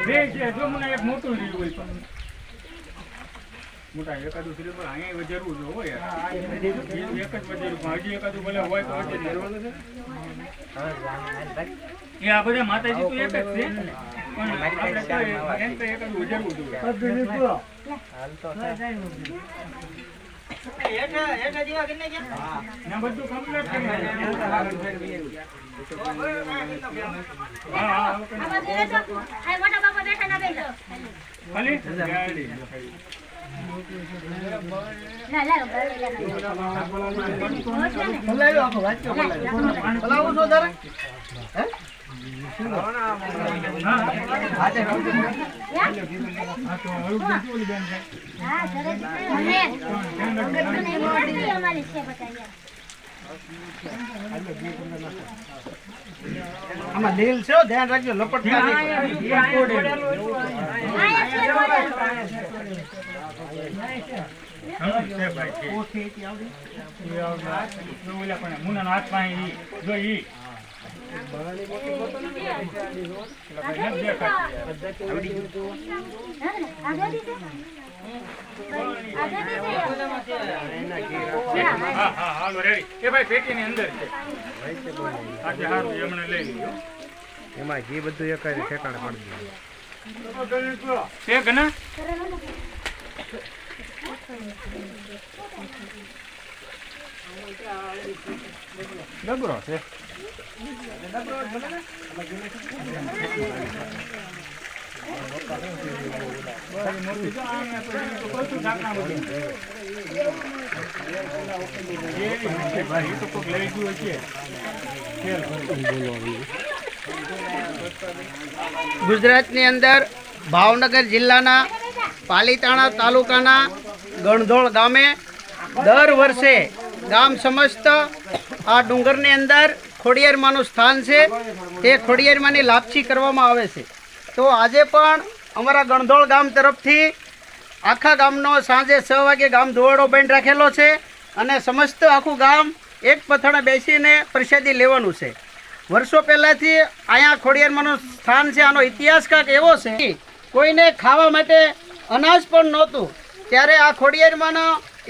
બે છે એક મોટું લીધું હોય મોટા એકાદું પર અહીંયા વજેરવું જો હોય એક જ વજેરું હજી એકાદું ભલે હોય તો વજે એ આ બધા માતાજી તો એક જ છે પણ આપણે એમ તો એકાદું વજેરવું જોઈએ બધું complete આમાં લીલ છે ધ્યાન રાખજો લપટ પેટીની અંદર છે આજે હારું એમણે લઈ લીધું એમાં ઘી બધું એક જ ઠેકાણે પડી ગયું છે ઘણા ડબરો છે. ગુજરાતની અંદર ભાવનગર જિલ્લાના પાલીતાણા તાલુકાના ગણધોળ ગામે દર વર્ષે ગામ સમસ્ત આ ડુંગરની અંદર ખોડિયારમાંનું સ્થાન છે. તે ખોડિયારમાંની લાપસી કરવામાં આવે છે. તો આજે પણ અમારા ગણધોળ ગામ તરફથી આખા ગામનો સાંજે છ વાગે ગામ ધોવાડો બેન્ડ રાખેલો છે અને સમસ્ત આખું ગામ એક પથાણે બેસીને પ્રસાદી લેવાનું છે. વર્ષો પહેલાંથી અહીંયા ખોડિયારમાંનું સ્થાન છે. આનો ઇતિહાસ કાંક એવો છે કોઈને ખાવા માટે અનાજ પણ નહોતું. ત્યારે આ ખોડિયારમાંનો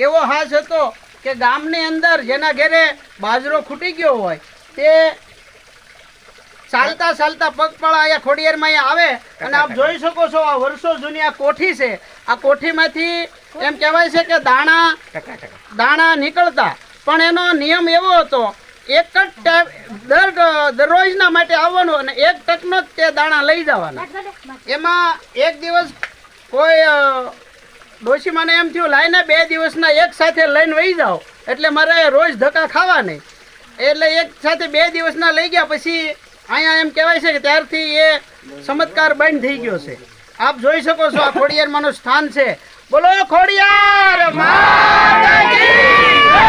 એવો હાસ હતો કે ગામની અંદર જેના ઘેરે બાજરો ખૂટી ગયો હોય તે ચાલતા ચાલતા પગપાળા અહીંયા ખોડિયારમાં અહીંયા આવે અને આપ જોઈ શકો છો આ વર્ષો જૂની આ કોઠી છે. આ કોઠીમાંથી એમ કહેવાય છે કે દાણા દાણા નીકળતા. પણ એનો નિયમ એવો હતો એક જ ટાઈમ દર દરરોજના માટે આવવાનું અને એક ટકનો જ તે દાણા લઈ જવાના. એમાં એક દિવસ કોઈ ડોશી મને એમ થયું, લાઈને બે દિવસના એક સાથે લઈને વહી જાઓ. એટલે મારે રોજ ધક્કા ખાવા નહીં એટલે એક સાથે બે દિવસના લઈ ગયા, પછી અહીંયા એમ કહેવાય છે કે ત્યારથી એ ચમત્કાર બંધ થઈ ગયો છે. આપ જોઈ શકો છો, આ ખોડિયારમાંનું સ્થાન છે. બોલો, ખોડિયાર માતા કી જય!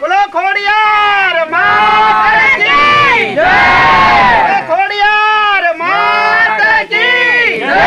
બોલો ખોડિયાર માતા કી જય! બોલો ખોડિયાર માતા કી જય!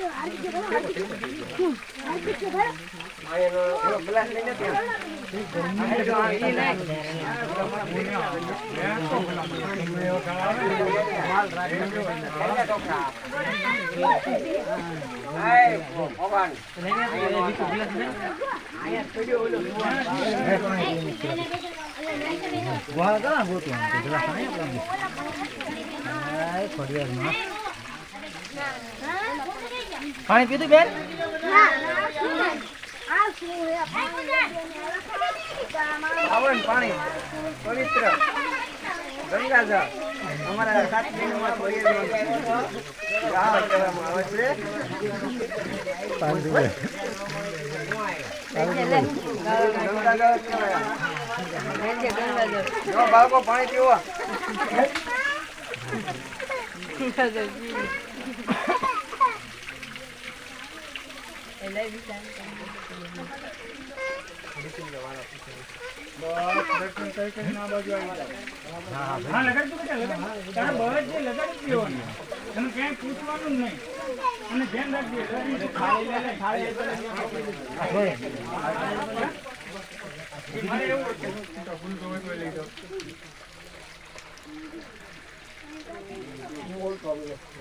ગયું હોય યાર. કેમ આમ જ કરે? પણ પેટે નથી ને? પાણી પીધું બેન? પાવન પાણી પવિત્ર. ગંગાજળ. અમારા સાત આ કહેવામાં આવે છે. ગંગાજળ બાળકો પાણી પીવો. લઈ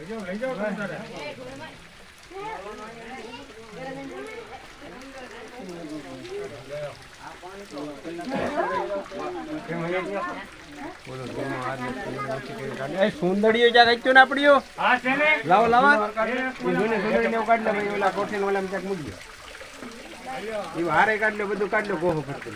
જાઓ. લઈ જાઓ, જાઓ જ્યાં ગચ્યું ના ને? લાવો લાવો. સુંદડી ને કાઢ લો ભાઈ ઓલા કોઠી ઓલા ક્યાંક મૂકી દો. એ હારે કાઢ લો બધું કાઢ લો ગોહો ફરતું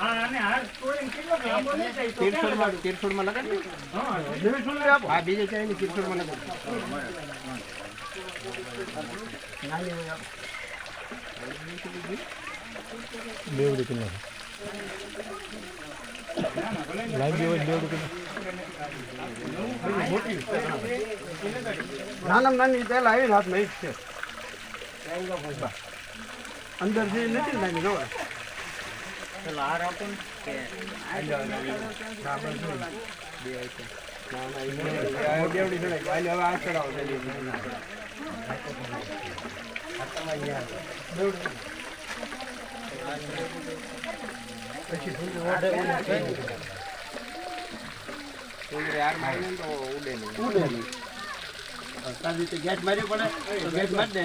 હા અને હાથ તોડીને કેટલો લાંબો નહીં થાય તો ક્યાં તીરછોડમાં તીરછોડમાં લગાડ હા, બીજે ચાયની તીરછોડમાં નાના નાની પહેલા આવીને હાથમાં એક છે. અંદર જે નથી નાની જોવા. કે. સુંદરી હાર મારીને તો ઉડે નહીં. ઉડે નહીં. રીતે ગેટ માર્યો પડે ગેટ મારી દે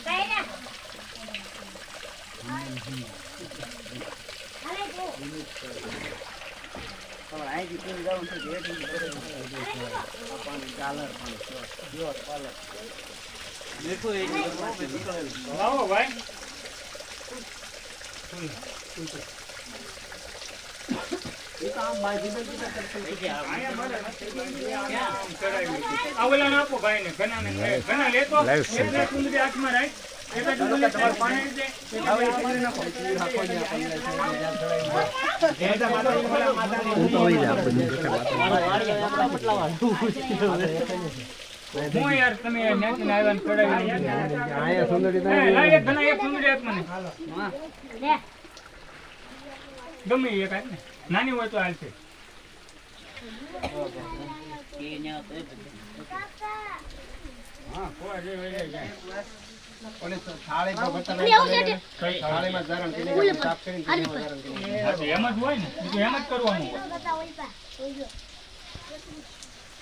એ ઘના લેતો, એટલે સુંદરી હાથમાં રાખ. એટલે સુંદરી તમારે પાણી દે. હું યાર તમે ન્યાંથી આવ્યા ને ચડાવી સુંદરી એક મને. ગમે એ કાંઈ ને. નાની હોય તો હાલશે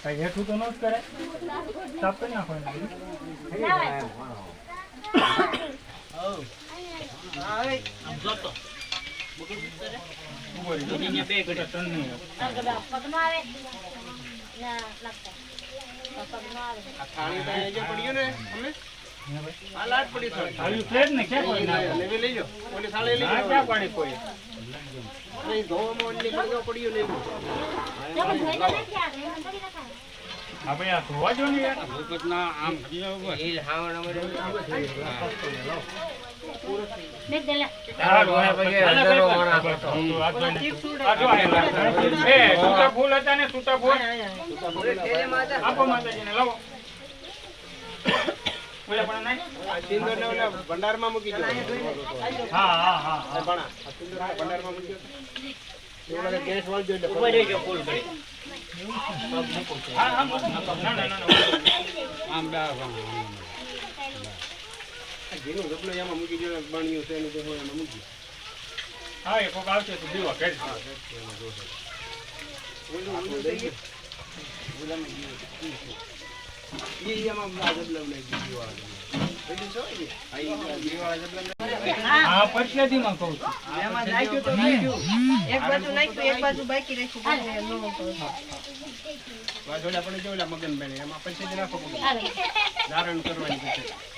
હેઠું તો ન જ કરે સાફ કરી નાખો Oh. All right. આપણે ને આમ હાવણ ફૂલ હતા ને સુતા ફૂલ આપો માતાજીને ભંડારમાં મૂકી હા હા હા. મૂકી આમ ઘીનો ઝપલો એમાં મૂકી ગયો બાણીઓ છે એનું ઝપલો એમાં મૂકી હા એ કોક આવશે તો દીવા કરી મગનબેન એમાં પછી નાખો દારણ કરવાની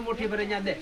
મોટી ભરે દે